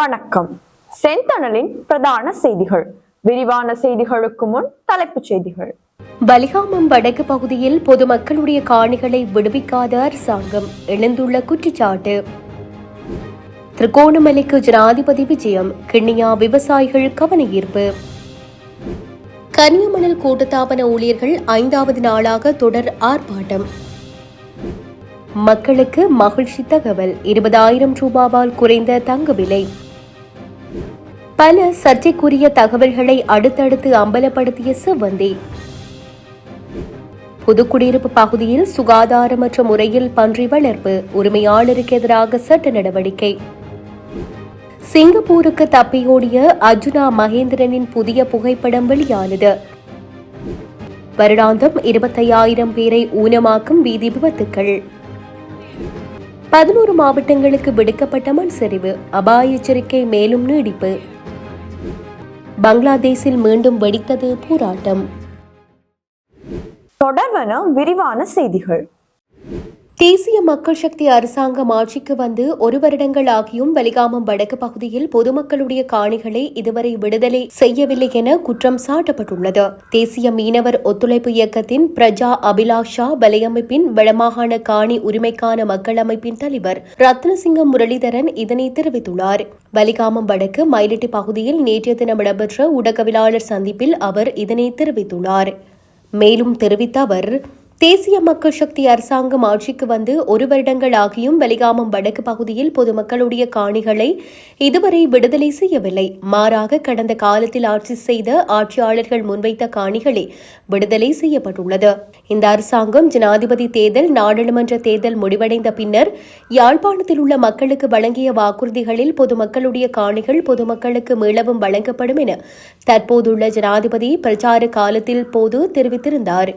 வணக்கம். செந்தணலின் பிரதான செய்திகள். விரிவான செய்திகளுக்கு முன் தலைப்புச் செய்திகள். பலிகாமம் வடக்கு பகுதியில் பொதுமக்களுடைய காணிகளை விடுவிக்காத அரசாங்கம் எழுந்துள்ள குற்றச்சாட்டு. திருகோணமலைக்கு ஜனாதிபதி விஜயம். கிண்ணியா விவசாயிகள் கவன ஈர்ப்பு கனியமணல் கூட்டத்தாபன ஊழியர்கள் ஐந்தாவது நாளாக தொடர் ஆர்ப்பாட்டம். மக்களுக்கு மகிழ்ச்சி தகவல். இருபதாயிரம் ரூபாவால் குறைந்த தங்க விலை. பல சர்ச்சைக்குரிய தகவல்களை அடுத்தடுத்து அம்பலப்படுத்திய சிவந்தி. புதுக்குடியிருப்பு பகுதியில் சுகாதாரமற்ற முறையில் பன்றி வளர்ப்பு உரிமையாளருக்கு எதிராக சட்ட நடவடிக்கை. சிங்கப்பூருக்கு தப்பியோடிய அர்ஜுனா மகேந்திரனின் புதிய புகைப்படம் வெளியானது. வருடாந்தம் இருபத்தையாயிரம் பேரை ஊனமாக்கும் வீதி விபத்துக்கள். பதினோரு மாவட்டங்களுக்கு விடுக்கப்பட்ட மண் சரிவு அபாய எச்சரிக்கை மேலும் நீடிப்பு. பங்களாதேஷில் மீண்டும் வெடித்தது போராட்டம். தொடர்வன விரிவான செய்திகள். தேசிய மக்கள் சக்தி அரசாங்கம் ஆட்சிக்கு வந்து ஒரு வருடங்கள் ஆகியும் வலிகாமம் வடக்கு பகுதியில் பொதுமக்களுடைய காணிகளை இதுவரை விடுதலை செய்யவில்லை என குற்றம் சாட்டப்பட்டுள்ளது. தேசிய மீனவர் ஒத்துழைப்பு இயக்கத்தின் பிரஜா அபிலாஷா வலையமைப்பின் வடமாகாண காணி உரிமைக்கான மக்கள் அமைப்பின் தலைவர் ரத்னசிங்கம் முரளிதரன் இதனை தெரிவித்துள்ளார். வலிகாமம் வடக்கு மயிலிட்டி பகுதியில் நேற்றைய தினம் இடம்பெற்ற ஊடகவியலாளர் சந்திப்பில் அவர் இதனை தெரிவித்துள்ளார். மேலும் தெரிவித்த அவர் தேசிய மக்கள் சக்தி அரசாங்கம் ஆட்சிக்கு வந்து ஒரு வருடங்கள் ஆகியும் வெலிகாமம் வடக்கு பகுதியில் பொதுமக்களுடைய காணிகளை இதுவரை விடுதலை செய்யவில்லை. மாறாக கடந்த காலத்தில் ஆட்சி செய்த ஆட்சியாளர்கள் முன்வைத்த காணிகளே விடுதலை செய்யப்பட்டுள்ளது. இந்த அரசாங்கம் ஜனாதிபதி தேர்தல் நாடாளுமன்ற தேர்தல் முடிவடைந்த பின்னர் யாழ்ப்பாணத்தில் உள்ள மக்களுக்கு வழங்கிய வாக்குறுதிகளில் பொதுமக்களுடைய காணிகள் பொதுமக்களுக்கு மீளவும் வழங்கப்படும் என தற்போதுள்ள ஜனாதிபதி பிரச்சார காலத்தில் போது தெரிவித்திருந்தார்.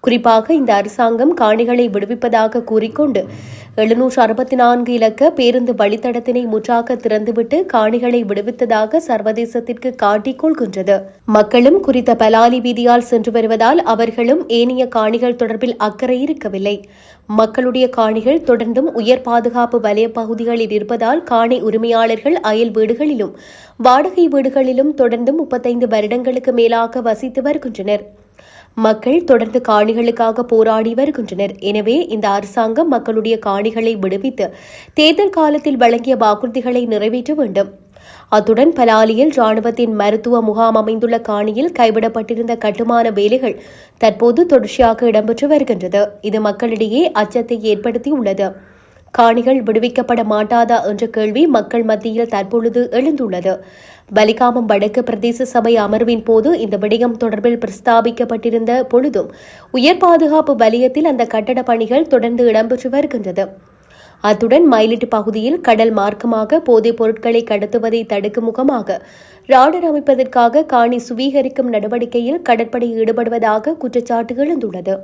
குறிப்பாக இந்த அரசாங்கம் காணிகளை விடுவிப்பதாக கூறிக்கொண்டு எழுநூற்று அறுபத்தி நான்கு இலக்க பேருந்து வழித்தடத்தினை முற்றாக திறந்துவிட்டு காணிகளை விடுவித்ததாக சர்வதேசத்திற்கு காட்டிக் கொள்கின்றது மக்களும் குறித்த பலாலி வீதியால் சென்று வருவதால் அவர்களும் ஏனைய காணிகள் தொடர்பில் அக்கறை இருக்கவில்லை. மக்களுடைய காணிகள் தொடர்ந்தும் உயர் பாதுகாப்பு வலய பகுதிகளில் இருப்பதால் காணி உரிமையாளர்கள் அயல் வீடுகளிலும் வாடகை வீடுகளிலும் தொடர்ந்தும் முப்பத்தைந்து வருடங்களுக்கு மேலாக வசித்து வருகின்றனர். மக்கள் தொடர்ந்து காணிகளுக்காக போராடி வருகின்றனர். எனவே இந்த அரசாங்கம் மக்களுடைய காணிகளை விடுவித்து தேர்தல் காலத்தில் வழங்கிய வாக்குறுதிகளை நிறைவேற்ற வேண்டும். அத்துடன் பலாலியில் ராணுவத்தின் மருத்துவ முகாம் அமைந்துள்ள காணியில் கைவிடப்பட்டிருந்த கட்டுமான வேலைகள் தற்போது தொடர்ச்சியாக இடம்பெற்று வருகின்றது. இது மக்களிடையே அச்சத்தை ஏற்படுத்தியுள்ளது. காணிகள் விடுவிக்கப்பட மாட்டாதா என்ற கேள்வி மக்கள் மத்தியில் தற்பொழுது எழுந்துள்ளது. பலிகாமம் வடக்கு பிரதேச சபை அமர்வின் போது இந்த விடயம் தொடர்பில் பிரஸ்தாபிக்கப்பட்டிருந்த பொழுதும் உயர் பாதுகாப்பு வலயத்தில் அந்த கட்டட பணிகள் தொடர்ந்து இடம்பெற்று வருகின்றது. அத்துடன் மயிலிட்டு பகுதியில் கடல் மார்க்கமாக போதைப் பொருட்களை கடத்துவதை தடுக்கும் முகமாக ராடர் அமைப்பதற்காக காணி சுவீகரிக்கும் நடவடிக்கையில் கடற்படை ஈடுபடுவதாக குற்றச்சாட்டு எழுந்துள்ளது.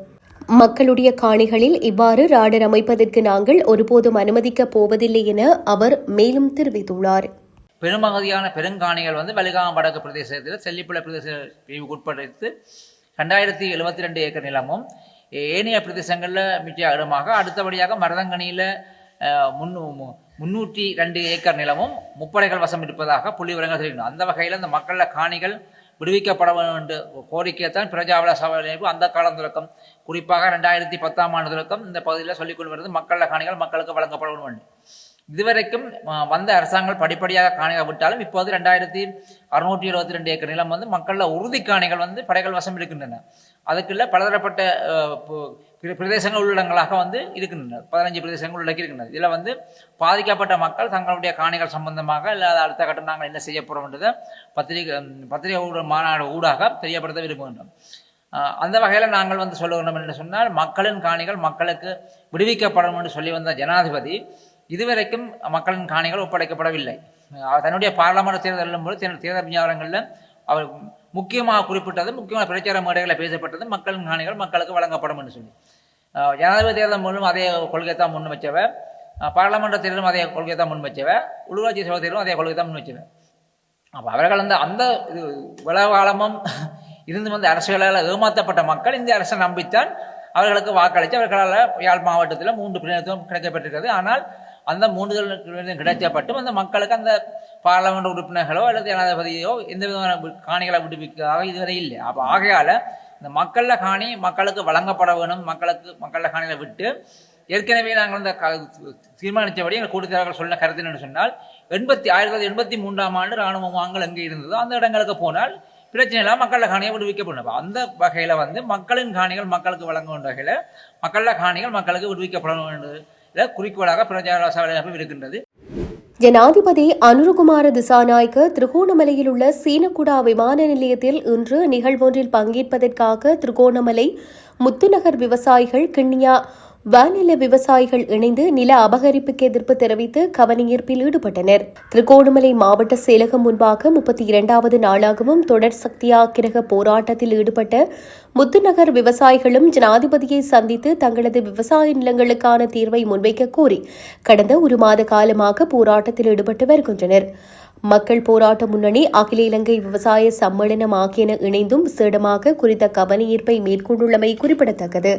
மக்களுடைய காணிகளில் இவ்வாறு ராடர் அமைப்பதற்கு நாங்கள் ஒருபோதும் அனுமதிக்கப் போவதில்லை என அவர் மேலும் தெரிவித்துள்ளார். பெரும்பகுதியான பெருங்காணிகள் வந்து வலிகாமம் வடக்கு பிரதேசத்தில் செல்லிப்புழ பிரதேச உட்படுத்து ரெண்டாயிரத்தி எழுபத்தி ரெண்டு ஏக்கர் நிலமும் ஏனைய பிரதேசங்களில் மிச்ச இடமாக அடுத்தபடியாக மருதங்கனியில் முன்னூ முன்னூற்றி ரெண்டு ஏக்கர் நிலமும் முப்படைகள் வசம் இருப்பதாக புள்ளி விவரங்கள் தெரிவிக்கணும் அந்த வகையில் அந்த மக்களில் காணிகள் விடுவிக்கப்பட வேண்டும் என்று தான் பிரஜாவள சபை இணைப்பு அந்த காலம் தொடக்கம். குறிப்பாக ரெண்டாயிரத்தி பத்தாம் ஆண்டு தொடக்கம். இந்த பகுதியில் சொல்லிக்கொண்டு வருது மக்கள காணிகள் மக்களுக்கு வழங்கப்பட வேண்டும் இதுவரைக்கும் வந்த அரசாங்கம் படிப்படியாக காணிகள் விட்டாலும் இப்போது ரெண்டாயிரத்தி அறுநூற்றி இருபத்தி ரெண்டு ஏக்கர் நிலம் வந்து மக்களில் உறுதி காணிகள் வந்து படைகள் வசம் இருக்கின்றன. அதுக்குள்ள பலதரப்பட்ட பிரதேசங்கள் உள்ளடங்களாக வந்து இருக்கின்றன. பதினஞ்சு பிரதேசங்கள் உள்ளடக்கி இருக்கின்றன. இதில் வந்து பாதிக்கப்பட்ட மக்கள் தங்களுடைய காணிகள் சம்பந்தமாக இல்லாத அடுத்த கட்டம் நாங்கள் என்ன செய்ய போகிறோம்ன்றதை பத்திரிகை பத்திரிகை ஊட மாநாடு ஊடாக தெரியப்படுத்த விரும்புகின்றோம். அந்த வகையில் நாங்கள் வந்து சொல்லுகிறோம் என்று சொன்னால் மக்களின் காணிகள் மக்களுக்கு விடுவிக்கப்படும் என்று சொல்லி வந்த ஜனாதிபதி இதுவரைக்கும் மக்களின் காணிகள் ஒப்படைக்கப்படவில்லை. தன்னுடைய பாராளுமன்ற தேர்தலும் போது தேர்தல் தேர்தல் விஞ்ஞாபனங்களில் அவர் முக்கியமாக குறிப்பிட்டது முக்கியமான பிரச்சார மேடைகளில் பேசப்பட்டது மக்களின் காணிகள் மக்களுக்கு வழங்கப்படும் என்று சொல்லி. ஜனாதிபதி தேர்தல் மூலம் அதே கொள்கை தான் முன் வச்சவர் பாராளுமன்ற தேர்தலும் அதே கொள்கை தான் முன் வச்சவர் உள்ளூராட்சி சபை தேர்தலும் அதே கொள்கை தான் முன் வச்சவர் அப்போ அவர்கள் அந்த அந்த இது இருந்து வந்த அரசுகளால் ஏமாற்றப்பட்ட மக்கள் இந்த அரசை நம்பித்தான் அவர்களுக்கு வாக்களித்து அவர்களால் யாழ் மாவட்டத்தில் மூன்று பிரதிநிதித்துவம் கிடைக்கப்பட்டிருக்கிறது. ஆனால் அந்த மூன்று பிரதிநிதித்துவம் அந்த மக்களுக்கு அந்த பாராளுமன்ற உறுப்பினர்களோ அல்லது ஜனாதிபதியோ எந்த விதமான காணிகளை விடுவிக்கிறதாக இதுவரை இல்லை. அப்போ ஆகையால் இந்த மக்கள காணி மக்களுக்கு வழங்கப்பட வேணும். மக்களுக்கு மக்கள காணியில் விட்டு ஏற்கனவே நாங்கள் இந்த க- தீர்மானித்தபடி எங்கள் கூட்டுத்தலைவர்கள் சொன்ன கருத்து என்று சொன்னால் எண்பத்தி ஆயிரத்தி தொள்ளாயிரத்தி எண்பத்தி மூன்றாம் ஆண்டு ராணுவ முகாம்கள் எங்கே இருந்ததோ அந்த இடங்களுக்கு போனால் பிரச்சனை இல்லாமல் மக்கள காணியை விடுவிக்கப்படும். அந்த வகையில் வந்து மக்களின் காணிகள் மக்களுக்கு வழங்க வேண்டிய வகையில் மக்கள காணிகள் மக்களுக்கு விடுவிக்கப்பட வேண்டும். குறிக்கோளாக பிரஜார இருக்கின்றது. ஜனாதிபதி அனுருகுமார திசாநாயக்க திருகோணமலையில் உள்ள சீனகுடா விமான நிலையத்தில் இன்று நிகழ்வொன்றில் பங்கேற்பதற்காக திருகோணமலை முத்துநகர் விவசாயிகள் கிண்ணியா வானில விவசாயிகள் இணைந்து நில அபகரிப்புக்கு எதிர்ப்பு தெரிவித்து கவனஈர்ப்பில் ஈடுபட்டனர். திருகோணமலை மாவட்ட செயலகம் முன்பாக முப்பத்தி இரண்டாவது நாளாகவும் தொடர் சக்தியாக்கிரக போராட்டத்தில் ஈடுபட்ட முத்துநகர் விவசாயிகளும் ஜனாதிபதியை சந்தித்து தங்களது விவசாய நிலங்களுக்கான தீர்வை முன்வைக்க கோரி கடந்த ஒரு மாத காலமாக போராட்டத்தில் ஈடுபட்டு வருகின்றனர். மக்கள் போராட்ட முன்னணி அகில இலங்கை விவசாய சம்மேளனம் ஆகியன இணைந்தும் சேடமாக குறித்த கவனஈர்ப்பை மேற்கொண்டுள்ளமை குறிப்பிடத்தக்கது.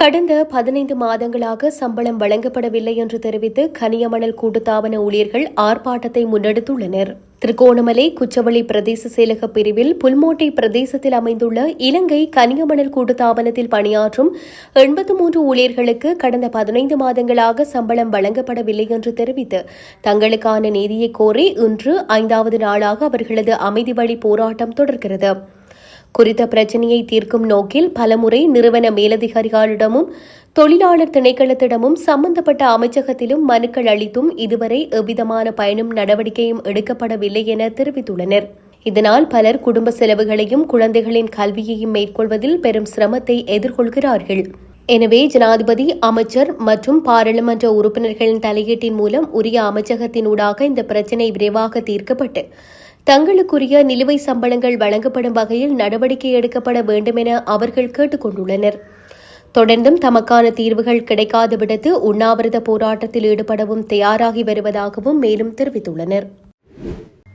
கடந்த பதினைந்து மாதங்களாக சம்பளம் வழங்கப்படவில்லை என்று தெரிவித்து கனியமணல் கூட்டுத்தாபன ஊழியர்கள் ஆர்ப்பாட்டத்தை முன்னெடுத்துள்ளனர். திருகோணமலை குச்சவெளி பிரதேச செயலக பிரிவில் புல்மோட்டை பிரதேசத்தில் அமைந்துள்ள இலங்கை கனியமணல் கூட்டுத்தாபனத்தில் பணியாற்றும் எண்பத்து மூன்று ஊழியர்களுக்கு கடந்த பதினைந்து மாதங்களாக சம்பளம் வழங்கப்படவில்லை என்று தெரிவித்து தங்களுக்கான நீதியை கோரி இன்று ஐந்தாவது நாளாக அவர்களது அமைதி வழி போராட்டம் தொடர்கிறது. குறித்த பிரச்சினையை தீர்க்கும் நோக்கில் பலமுறை நிறுவன மேலதிகாரிகளிடமும் தொழிலாளர் திணைக்களத்திடமும் சம்பந்தப்பட்ட அமைச்சகத்திலும் மனுக்கள் அளித்தும் இதுவரை எவ்விதமான பயனும் நடவடிக்கையும் எடுக்கப்படவில்லை என தெரிவித்துள்ளனர். இதனால் பலர் குடும்ப செலவுகளையும் குழந்தைகளின் கல்வியையும் மேற்கொள்வதில் பெரும் சிரமத்தை எதிர்கொள்கிறார்கள். எனவே ஜனாதிபதி அமைச்சர் மற்றும் பாராளுமன்ற உறுப்பினர்களின் தலையீட்டின் மூலம் உரிய அமைச்சகத்தினூடாக இந்த பிரச்சினை விரைவாக தீர்க்கப்பட்டு தங்களுக்குரிய நிலுவை சம்பளங்கள் வழங்கப்படும் வகையில் நடவடிக்கை எடுக்கப்பட வேண்டும் என அவர்கள் கேட்டுக் கொண்டுள்ளனர் தொடர்ந்தும் தமக்கான தீர்வுகள் கிடைக்காத விடத்து உண்ணாவிரத போராட்டத்தில் ஈடுபடவும் தயாராகி வருவதாகவும் மேலும் தெரிவித்துள்ளனர்.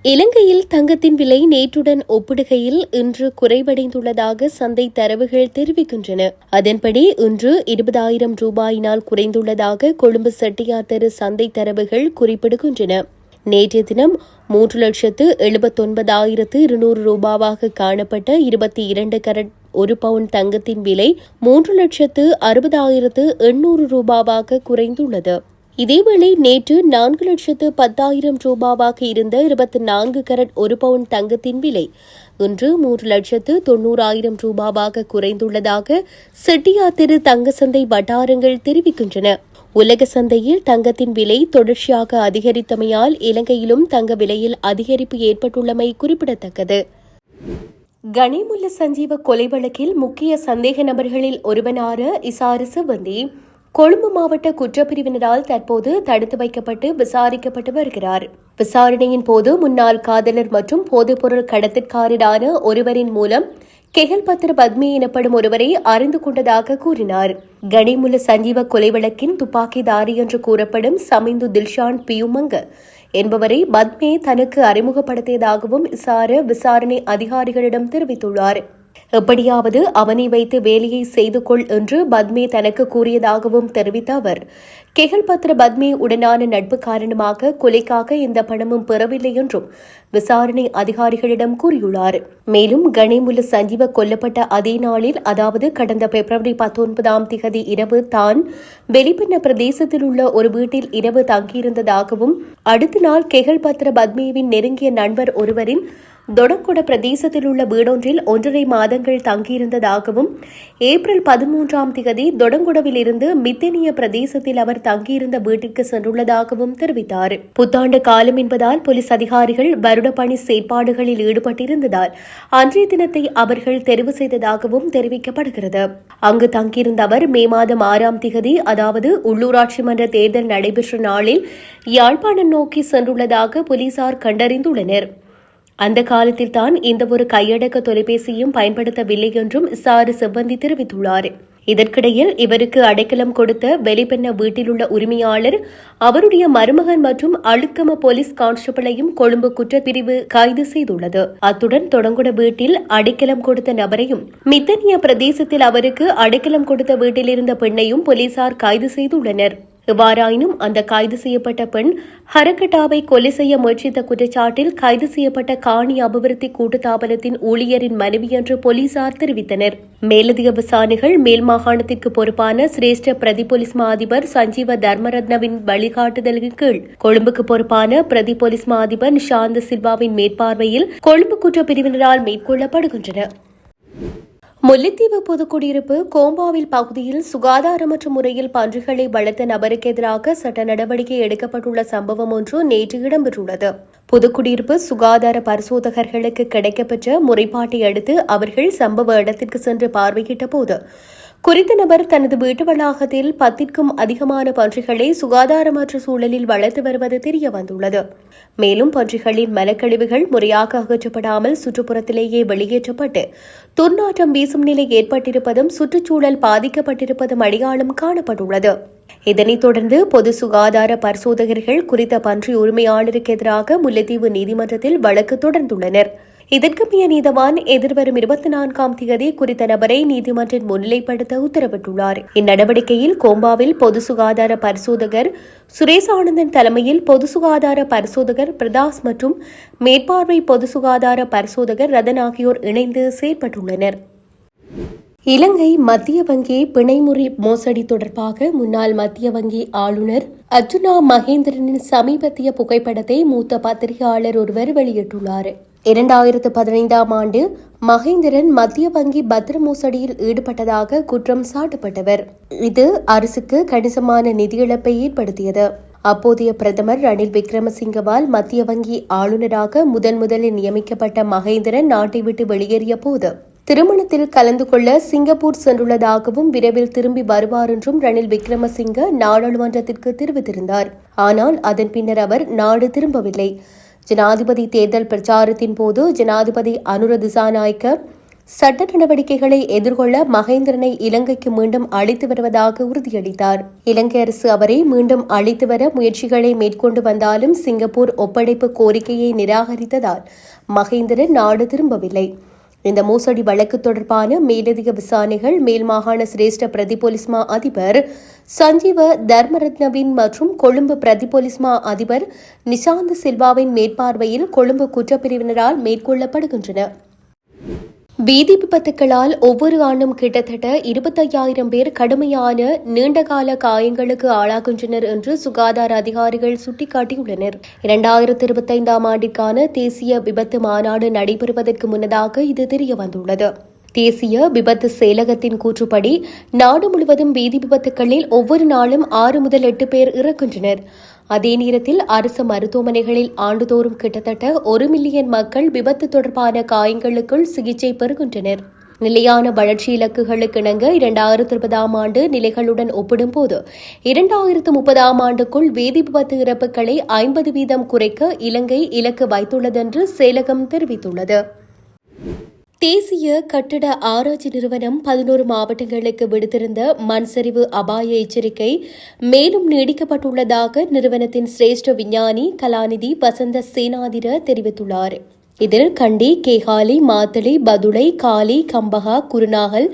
இலங்கையில் தங்கத்தின் விலை நேற்றுடன் ஒப்பிடுகையில் இன்று குறைவடைந்துள்ளதாக சந்தை தரவுகள் தெரிவிக்கின்றன. அதன்படி இன்று இருபதாயிரம் ரூபாயினால் குறைந்துள்ளதாக கொழும்பு செட்டியாத்தரு சந்தை தரவுகள் குறிப்பிடுகின்றன. நேற்றைய தினம் மூன்று லட்சத்து எழுபத்தொன்பதாயிரத்து இருநூறு ரூபாவாக காணப்பட்ட இருபத்தி இரண்டு கரட் ஒரு பவுன் தங்கத்தின் விலை மூன்று லட்சத்து அறுபதாயிரத்து எண்ணூறு ரூபாவாக குறைந்துள்ளது. இதேவேளை நேற்று நான்கு லட்சத்து பத்தாயிரம் ரூபாவாக இருந்த இருபத்தி நான்கு கரட் ஒரு பவுன் தங்கத்தின் விலை இன்று மூன்று லட்சத்து தொன்னூறாயிரம் ரூபாவாக குறைந்துள்ளதாக செட்டியாத்திரு தங்கசந்தை வட்டாரங்கள் தெரிவிக்கின்றன. உலக சந்தையில் தங்கத்தின் விலை தொடர்ச்சியாக அதிகரித்தமையால் இலங்கையிலும் தங்க விலையில் அதிகரிப்பு ஏற்பட்டுள்ளமை குறிப்பிடத்தக்கது. கனிமுல்ல சஞ்சீவ கொலை வழக்கில் முக்கிய சந்தேக நபர்களில் ஒருவனான இசாரு சிவந்தி கொழும்பு மாவட்ட குற்றப்பிரிவினரால் தற்போது தடுத்து வைக்கப்பட்டு விசாரிக்கப்பட்டு வருகிறார். விசாரணையின் போது முன்னாள் காதலர் மற்றும் போதைப்பொருள் கடத்திற்காரரான ஒருவரின் மூலம் கெகல் பத்திர பத்மி எனப்படும் ஒருவரை அறிந்து கொண்டதாக கூறினார். கனிமுல சஞ்சீவ கொலை வழக்கின் துப்பாக்கிதாரி என்று கூறப்படும் சமிந்து தில்ஷான் பியுமங்க என்பவரை பத்மே தனக்கு அறிமுகப்படுத்தியதாகவும் இசார விசாரணை அதிகாரிகளிடம் தெரிவித்துள்ளார். எப்படியாவது அவனை வைத்து வேலையை செய்து கொள் என்று பத்மே தனக்கு கூறியதாகவும் தெரிவித்த அவர். கெகல் பத்ர பத்மே உடனான நட்பு காரணமாக கொலைக்காக இந்த பணமும் பெறவில்லை என்றும் விசாரணை அதிகாரிகளிடம் கூறியுள்ளார். மேலும் கணேமுல்ல சஞ்சீவ கொல்லப்பட்ட அதே நாளில் அதாவது கடந்த பிப்ரவரி பத்தொன்பதாம் திகதி இரவு தான் வெளிப்பின்ன பிரதேசத்தில் உள்ள ஒரு வீட்டில் இரவு தங்கியிருந்ததாகவும் அடுத்த நாள் கெகல் பத்ர பத்மேவின் நெருங்கிய நண்பர் ஒருவரின் தொடங்குட பிரதேசத்தில் உள்ள வீடொன்றில் ஒன்றரை மாதங்கள் தங்கியிருந்ததாகவும் ஏப்ரல் பதிமூன்றாம் திகதி தொடங்குடவில் இருந்து மித்தனிய பிரதேசத்தில் அவர் தங்கியிருந்த வீட்டிற்கு சென்றுள்ளதாகவும் தெரிவித்தார். புத்தாண்டு காலம் என்பதால் போலீஸ் அதிகாரிகள் வருட பணி செயற்பாடுகளில் ஈடுபட்டிருந்ததால் அன்றைய தினத்தை அவர்கள் தெரிவு செய்ததாகவும் தெரிவிக்கப்படுகிறது. அங்கு தங்கியிருந்த அவர் மே மாதம் ஆறாம் திகதி அதாவது உள்ளூராட்சி மன்ற தேர்தல் நடைபெற்ற நாளில் யாழ்ப்பாணம் நோக்கி சென்றுள்ளதாக போலீசார் கண்டறிந்துள்ளனர். அந்த காலத்தில் தான் இந்த ஒரு கையடக்க தொலைபேசியும் பயன்படுத்தவில்லை என்றும் சாரு செவ்வந்தி தெரிவித்துள்ளார். இதற்கிடையில் இவருக்கு அடைக்கலம் கொடுத்த வெளிப்பெண்ண வீட்டிலுள்ள உரிமையாளர் அவருடைய மருமகன் மற்றும் அழுக்கம போலீஸ் கான்ஸ்டபிளையும் கொழும்பு குற்றப்பிரிவு கைது செய்துள்ளது. அத்துடன் தொடங்குட வீட்டில் அடைக்கலம் கொடுத்த நபரையும் மித்தனிய பிரதேசத்தில் அவருக்கு அடைக்கலம் கொடுத்த வீட்டில் இருந்த பெண்ணையும் போலீசார் கைது செய்துள்ளனர். எவ்வாறாயினும் அந்த கைது செய்யப்பட்ட பெண் ஹரகட்டாவை கொலை செய்ய முயற்சித்த குற்றச்சாட்டில் கைது செய்யப்பட்ட காணி அபிவிருத்தி கூட்டுத்தாபனத்தின் ஊழியரின் மனைவி என்று போலீசார் தெரிவித்தனர். மேலதிக விசாரணைகள் மேல் மாகாணத்திற்கு பொறுப்பான சிரேஷ்ட பிரதி போலீஸ் மா அதிபர் சஞ்சீவ தர்மரத்னவின் வழிகாட்டுதலின் கீழ். கொழும்புக்கு பொறுப்பான பிரதி போலீஸ் மா அதிபர் நிஷாந்த சில்வாவின் மேற்பார்வையில் கொழும்பு குற்றப் பிரிவினரால் மேற்கொள்ளப்படுகின்றன முல்லைத்தீவு பொதுக்குடியிருப்பு கோம்பாவில் பகுதியில் சுகாதாரமற்ற முறையில் பன்றிகளை வளர்த்த நபருக்கு எதிராக சட்ட நடவடிக்கை எடுக்கப்பட்டுள்ள சம்பவம் ஒன்று நேற்று இடம்பெற்றுள்ளது. புதுக்குடியிருப்பு சுகாதார பரிசோதகர்களுக்கு கிடைக்கப்பெற்ற முறைப்பாட்டை அடுத்து அவர்கள் சம்பவ இடத்திற்கு சென்று பார்வையிட்ட போது குறித்த நபர் தனது வீட்டு வளாகத்தில் பத்திற்கும் அதிகமான பன்றிகளை சுகாதாரமற்ற சூழலில் வளர்த்து வருவது தெரிய வந்துள்ளது மேலும் பன்றிகளின் மலக்கழிவுகள் முறையாக அகற்றப்படாமல் சுற்றுப்புறத்திலேயே வெளியேற்றப்பட்டு துர்நாற்றம் வீசும் நிலை ஏற்பட்டிருப்பதும் சுற்றுச்சூழல் பாதிக்கப்பட்டிருப்பதும் அடையாளம் காணப்பட்டுள்ளது. இதனைத் தொடர்ந்து பொது சுகாதார பரிசோதகர்கள் குறித்த பன்றி உரிமையாளருக்கு எதிராக முல்லைத்தீவு நீதிமன்றத்தில் வழக்கு தொடர்ந்துள்ளனர். இதற்கு மிய நீதவான் எதிர்வரும் இருபத்தி நான்காம் தேதி குறித்த நபரை நீதிமன்றம் முன்னிலைப்படுத்த உத்தரவிட்டுள்ளார். இந்நடவடிக்கையில் கோம்பாவில் பொது சுகாதார பரிசோதகர் சுரேஷ் ஆனந்தன் தலைமையில் பொது சுகாதார பரிசோதகர் பிரதாஸ் மற்றும் மேற்பார்வை பொது சுகாதார பரிசோதகர் ரதன் ஆகியோர் இணைந்து செயற்பட்டுள்ளனர். இலங்கை மத்திய வங்கி பிணைமுறை மோசடி தொடர்பாக முன்னாள் மத்திய வங்கி ஆளுநர் அர்ஜுனா மகேந்திரனின் சமீபத்திய புகைப்படத்தை மூத்த பத்திரிகையாளர் ஒருவர் வெளியிட்டுள்ளார். இரண்டாயிரத்து பதினைந்தாம் ஆண்டு மகேந்திரன் மத்திய வங்கி பத்திர மோசடியில் ஈடுபட்டதாக குற்றம் சாட்டப்பட்டவர். இது அரசுக்கு கணிசமான நிதி இழப்பை ஏற்படுத்தியது. அப்போதைய பிரதமர் ரணில் விக்ரமசிங்கவால் மத்திய வங்கி ஆளுநராக முதன் முதலில் நியமிக்கப்பட்ட மகேந்திரன் நாட்டை விட்டு வெளியேறிய போது திருமணத்தில் கலந்து கொள்ள சிங்கப்பூர் சென்றுள்ளதாகவும் விரைவில் திரும்பி வருவார் என்றும் ரணில் விக்ரமசிங்க நாடாளுமன்றத்திற்கு தெரிவித்திருந்தார். ஆனால் அதன் பின்னர் அவர் நாடு திரும்பவில்லை. ஜனாதிபதி தேர்தல் பிரச்சாரத்தின் போது ஜனாதிபதி அனுர திசாநாயக்க சட்ட நடவடிக்கைகளை எதிர்கொள்ள மகேந்திரனை இலங்கைக்கு மீண்டும் அழைத்து வருவதாக உறுதியளித்தார். இலங்கை அரசு அவரை மீண்டும் அழைத்து வர முயற்சிகளை மேற்கொண்டு வந்தாலும் சிங்கப்பூர் ஒப்படைப்பு கோரிக்கையை நிராகரித்ததால் மகேந்திரன் நாடு திரும்பவில்லை. இந்த மோசடி வழக்கு தொடர்பான மேலதிக விசாரணைகள் மேல் மாகாண சிரேஷ்ட பிரதி போலீஸ் மா அதிபர் சஞ்சீவ தர்மரத்னவின் மற்றும் கொழும்பு பிரதி போலீஸ் மா அதிபர் நிஷாந்த் சில்வாவின் மேற்பார்வையில் கொழும்பு குற்றப்பிரிவினரால் மேற்கொள்ளப்படுகின்றன. வீதி விபத்துக்களால் ஒவ்வொரு ஆண்டும் கிட்டத்தட்ட இருபத்தையாயிரம் பேர் கடுமையான நீண்டகால காயங்களுக்கு ஆளாகின்றனர் என்று சுகாதார அதிகாரிகள் சுட்டிக்காட்டியுள்ளனர். இரண்டாயிரத்தி இருபத்தைந்தாம் ஆண்டிற்கான தேசிய விபத்து மாநாடு நடைபெறுவதற்கு முன்னதாக இது தெரிய வந்துள்ளது தேசிய விபத்து செயலகத்தின் கூற்றுப்படி நாடு முழுவதும் வீதி விபத்துகளில் ஒவ்வொரு நாளும் ஆறு முதல் எட்டு பேர் இறக்கின்றனர். அதே நேரத்தில் அரசு மருத்துவமனைகளில் ஆண்டுதோறும் கிட்டத்தட்ட ஒரு மில்லியன் மக்கள் விபத்து தொடர்பான காயங்களுக்குள் சிகிச்சை பெறுகின்றனர். நிலையான வளர்ச்சி இலக்குகளுக்கு இணங்க இரண்டாயிரத்தி இருபதாம் ஆண்டு நிலைகளுடன் ஒப்பிடும்போது இரண்டாயிரத்து முப்பதாம் ஆண்டுக்குள் வேதி விபத்து இறப்புகளை ஐம்பது வீதம் குறைக்க இலங்கை இலக்கு வைத்துள்ளது என்று செயலகம் தெரிவித்துள்ளது. தேசிய கட்டட ஆராய்ச்சி நிறுவனம் பதினோரு மாவட்டங்களுக்கு விடுத்திருந்த மண் சரிவு அபாய எச்சரிக்கை மேலும் நீடிக்கப்பட்டுள்ளதாக நிறுவனத்தின் சிரேஷ்ட விஞ்ஞானி கலாநிதி வசந்த சேனாதிர தெரிவித்துள்ளார். இதில் கண்டி கேகாலி மாத்தளி பதுளை காலி கம்பகா குருநாகல்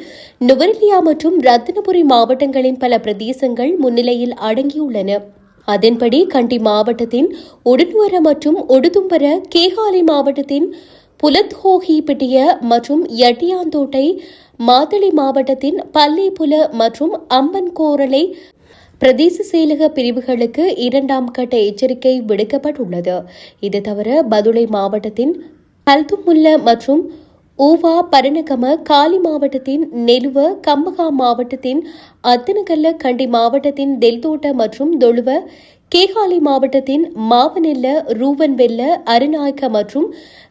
நுவரெலியா மற்றும் ரத்தினபுரி மாவட்டங்களின் பல பிரதேசங்கள் முன்னிலையில் அடங்கியுள்ளன. அதன்படி கண்டி மாவட்டத்தின் உடன்வர மற்றும் ஒடுதும்பர கேகாலி மாவட்டத்தின் புலத்ஹோஹிபிட்டிய மற்றும் எட்டியாந்தோட்டை மாத்தளை மாவட்டத்தின் பல்லிபுல மற்றும் அம்பன்கோரளை பிரதேச செயலக பிரிவுகளுக்கு இரண்டாம் கட்ட எச்சரிக்கை விடுக்கப்பட்டுள்ளது. இது தவிர பதுளை மாவட்டத்தின் கல்துமுல்ல மற்றும் ஊவா பரணகம காலி மாவட்டத்தின் நெலுவ கம்பகா மாவட்டத்தின் அத்தனகல்ல கண்டி மாவட்டத்தின் தெல்தோட்ட மற்றும் தொழுவ கேகாலி மாவட்டத்தின் மாவனெல்ல ரூவன்வெல்ல அருநாயக்க மற்றும்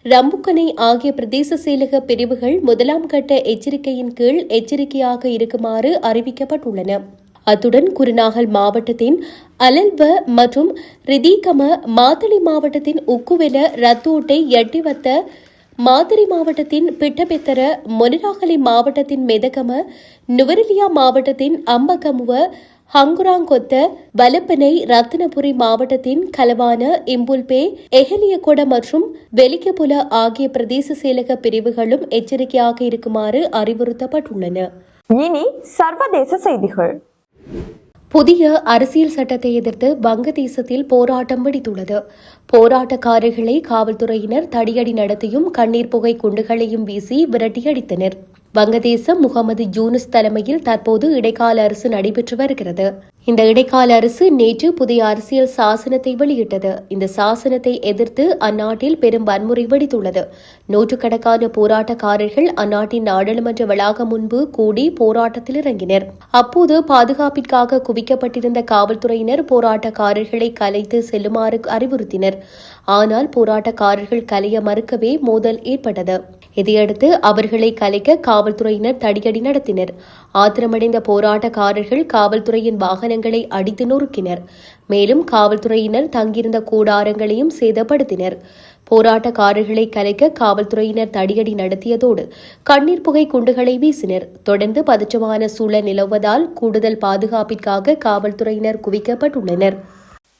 ரம்புக்கனை ஆகிய பிரதேச செயலக பிரிவுகள் முதலாம் கட்ட எச்சரிக்கையின் கீழ் எச்சரிக்கையாக இருக்குமாறு அறிவிக்கப்பட்டுள்ளன. அத்துடன் குருநாகல் மாவட்டத்தின் அலல்வ மற்றும் ரிதீகம மாத்தளை மாவட்டத்தின் உக்குவெல ரத்தோட்டை எட்டிவத்த மாதிரி மாவட்டத்தின் பிட்டபெத்தர மொனிராகலை மாவட்டத்தின் மெதகம நுவரெலியா மாவட்டத்தின் அம்பகமுவ ஹங்குராங்கொத்த வலப்பனை ரத்தினபுரி மாவட்டத்தின் கலவான இம்புல்பே எஹலியகொட மற்றும் வெலிக்கபுல ஆகிய பிரதேச செயலக பிரிவுகளும் எச்சரிக்கையாக இருக்குமாறு அறிவுறுத்தப்பட்டுள்ளன. இனி சர்வதேச செய்திகள். புதிய அரசியல் சட்டத்தை எதிர்த்து வங்கதேசத்தில் போராட்டம் வெடித்துள்ளது. போராட்டக்காரர்களை காவல்துறையினர் தடியடி நடத்தியும் கண்ணீர் புகை குண்டுகளையும் வீசி விரட்டியடித்தனர். வங்கதேசம் முகமது யூனுஸ் தலைமையில் தற்போது இடைக்கால அரசு நடைபெற்று வருகிறது. இந்த இடைக்கால அரசு நேற்று புதிய அரசியல் சாசனத்தை வெளியிட்டது. இந்த சாசனத்தை எதிர்த்து அந்நாட்டில் பெரும் வன்முறை வெடித்துள்ளது. நூற்றுக்கணக்கான போராட்டக்காரர்கள் அந்நாட்டின் நாடாளுமன்ற வளாகம் முன்பு கூடி போராட்டத்தில் இறங்கினர். அப்போது பாதுகாப்பிற்காக குவிக்கப்பட்டிருந்த காவல்துறையினர் போராட்டக்காரர்களை கலைத்து செல்லுமாறு அறிவுறுத்தினர். ஆனால் போராட்டக்காரர்கள் கலைய மறுக்கவே மோதல் ஏற்பட்டது. இதையடுத்து அவர்களை கலைக்க காவல்துறையினர் தடியடி நடத்தினர். ஆத்திரமடைந்த போராட்டக்காரர்கள் காவல்துறையின் வாகனங்களை அடித்து நொறுக்கினர். மேலும் காவல்துறையினர் தங்கியிருந்த கூடாரங்களையும் சேதப்படுத்தினர். போராட்டக்காரர்களை கலைக்க காவல்துறையினர் தடியடி நடத்தியதோடு கண்ணீர் புகை குண்டுகளை வீசினர். தொடர்ந்து பதற்றமான சூழல் நிலவுவதால் கூடுதல் பாதுகாப்பிற்காக காவல்துறையினர் குவிக்கப்பட்டுள்ளனர்.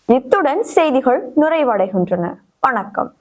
இத்துடன் செய்திகள் நிறைவடைகின்றன. வணக்கம்.